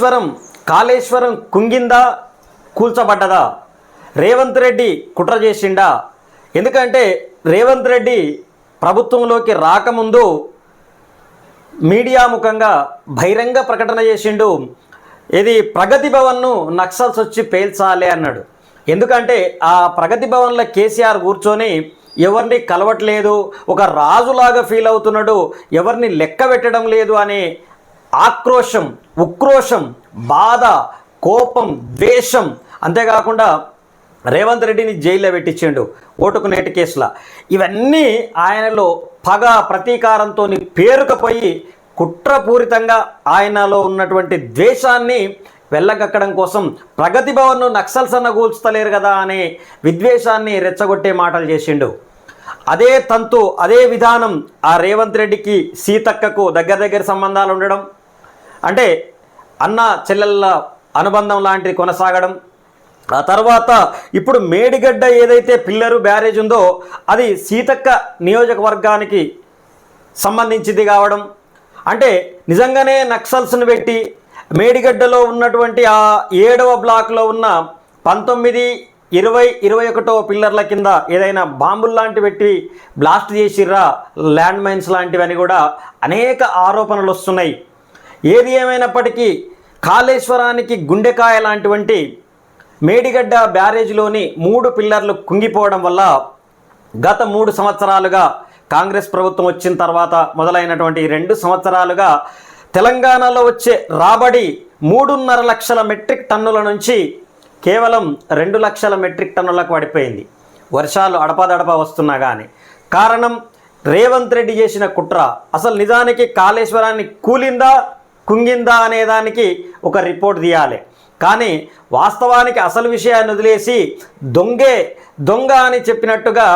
కాళేశ్వరం కాళేశ్వరం కుంగిందా కూల్చబడ్డదా? రేవంత్ రెడ్డి కుట్ర చేసిండా? ఎందుకంటే రేవంత్ రెడ్డి ప్రభుత్వంలోకి రాకముందు మీడియా ముఖంగా బహిరంగ ప్రకటన చేసిండు. ఇది ప్రగతి భవన్ను నక్సల్స్ వచ్చి పేల్చాలి అన్నాడు. ఎందుకంటే ఆ ప్రగతి భవన్లో కేసీఆర్ కూర్చొని ఎవరిని కలవట్లేదు ఒక రాజులాగా ఫీల్ అవుతున్నాడు ఎవరిని లెక్క పెట్టడం లేదు అనే ఆక్రోషం ఉక్రోషం బాధ కోపం ద్వేషం. అంతేకాకుండా రేవంత్ రెడ్డిని జైల్లో పెట్టించిండు ఓటుకు నేటి కేసుల. ఇవన్నీ ఆయనలో పగ ప్రతీకారంతో పేరుకపోయి కుట్రపూరితంగా ఆయనలో ఉన్నటువంటి ద్వేషాన్ని వెళ్ళగక్కడం కోసం ప్రగతి భవన్ను నక్సల్స్ అన్న కూల్చుతలేరు కదా అనే విద్వేషాన్ని రెచ్చగొట్టే మాటలు చేసిండు. అదే తంతు అదే విధానం ఆ రేవంత్ రెడ్డికి సీతక్కకు దగ్గర దగ్గర సంబంధాలు ఉండడం. అంటే అన్న చెల్లెళ్ళ అనుబంధం లాంటిది కొనసాగడం. ఆ తర్వాత ఇప్పుడు మేడిగడ్డ ఏదైతే పిల్లరు బ్యారేజ్ ఉందో అది సీతక్క నియోజకవర్గానికి సంబంధించింది కావడం. అంటే నిజంగానే నక్సల్స్ను పెట్టి మేడిగడ్డలో ఉన్నటువంటి ఆ ఏడవ బ్లాక్లో ఉన్న పంతొమ్మిది ఇరవై ఇరవై ఒకటో పిల్లర్ల కింద ఏదైనా బాంబులు లాంటివి పెట్టి బ్లాస్ట్ చేసిర్రా ల్యాండ్ మైన్స్ లాంటివని కూడా అనేక ఆరోపణలు వస్తున్నాయి. ఏది ఏమైనప్పటికీ కాళేశ్వరానికి గుండెకాయ లాంటివంటి మేడిగడ్డ బ్యారేజ్లోని మూడు పిల్లర్లు కుంగిపోవడం వల్ల గత మూడు సంవత్సరాలుగా కాంగ్రెస్ ప్రభుత్వం వచ్చిన తర్వాత మొదలైనటువంటి రెండు సంవత్సరాలుగా తెలంగాణలో వచ్చే రాబడి మూడున్నర లక్షల మెట్రిక్ టన్నుల నుంచి కేవలం రెండు లక్షల మెట్రిక్ టన్నులకు పడిపోయింది. వర్షాలు అడపాదడప వస్తున్నా కానీ కారణం రేవంత్ రెడ్డి చేసిన కుట్ర. అసలు నిజానికి కాళేశ్వరాన్ని కూలిందా కుంగిందా అనేదానికి ఒక రిపోర్ట్ తీయాలి. కానీ వాస్తవానికి అసలు విషయాన్ని వదిలేసి దొంగే దొంగ అని చెప్పినట్టుగా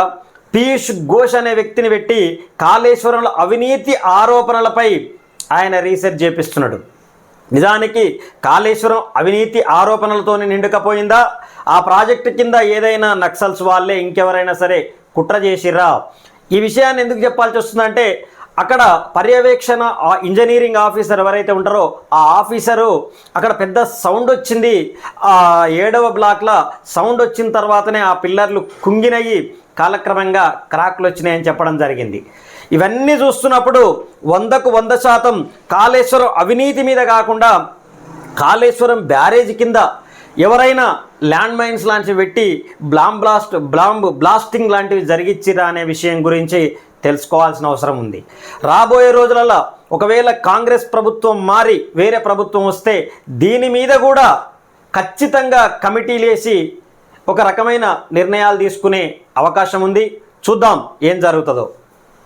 పీయూష్ ఘోష్ అనే వ్యక్తిని పెట్టి కాళేశ్వరంలో అవినీతి ఆరోపణలపై ఆయన రీసెర్చ్ చేపిస్తున్నాడు. నిజానికి కాళేశ్వరం అవినీతి ఆరోపణలతోనే నిండుకపోయిందా? ఆ ప్రాజెక్టు కింద ఏదైనా నక్సల్స్ వాళ్ళే ఇంకెవరైనా సరే కుట్ర చేసిర్రా? ఈ విషయాన్ని ఎందుకు చెప్పాల్సి వస్తుందంటే అక్కడ పర్యవేక్షణ ఆ ఇంజనీరింగ్ ఆఫీసర్ ఎవరైతే ఉంటారో ఆ ఆఫీసరు అక్కడ పెద్ద సౌండ్ వచ్చింది. ఆ ఏడవ బ్లాక్లో సౌండ్ వచ్చిన తర్వాతనే ఆ పిల్లర్లు కుంగినయ్యి కాలక్రమంగా క్రాక్లు వచ్చినాయని చెప్పడం జరిగింది. ఇవన్నీ చూస్తున్నప్పుడు వందకు వంద శాతం కాళేశ్వరం అవినీతి మీద కాకుండా కాళేశ్వరం బ్యారేజ్ కింద ఎవరైనా ల్యాండ్ మైన్స్ లాంటివి పెట్టి బ్లామ్ బ్లాస్ట్ బ్లాంబ్ బ్లాస్టింగ్ లాంటివి జరిగిచ్చిరా అనే విషయం గురించి తెలుసుకోవాల్సిన అవసరం ఉంది. రాబోయే రోజులలో ఒకవేళ కాంగ్రెస్ ప్రభుత్వం మారి వేరే ప్రభుత్వం వస్తే దీని మీద కూడా ఖచ్చితంగా కమిటీలు వేసి ఒక రకమైన నిర్ణయాలు తీసుకునే అవకాశం ఉంది. చూద్దాం ఏం జరుగుతుందో.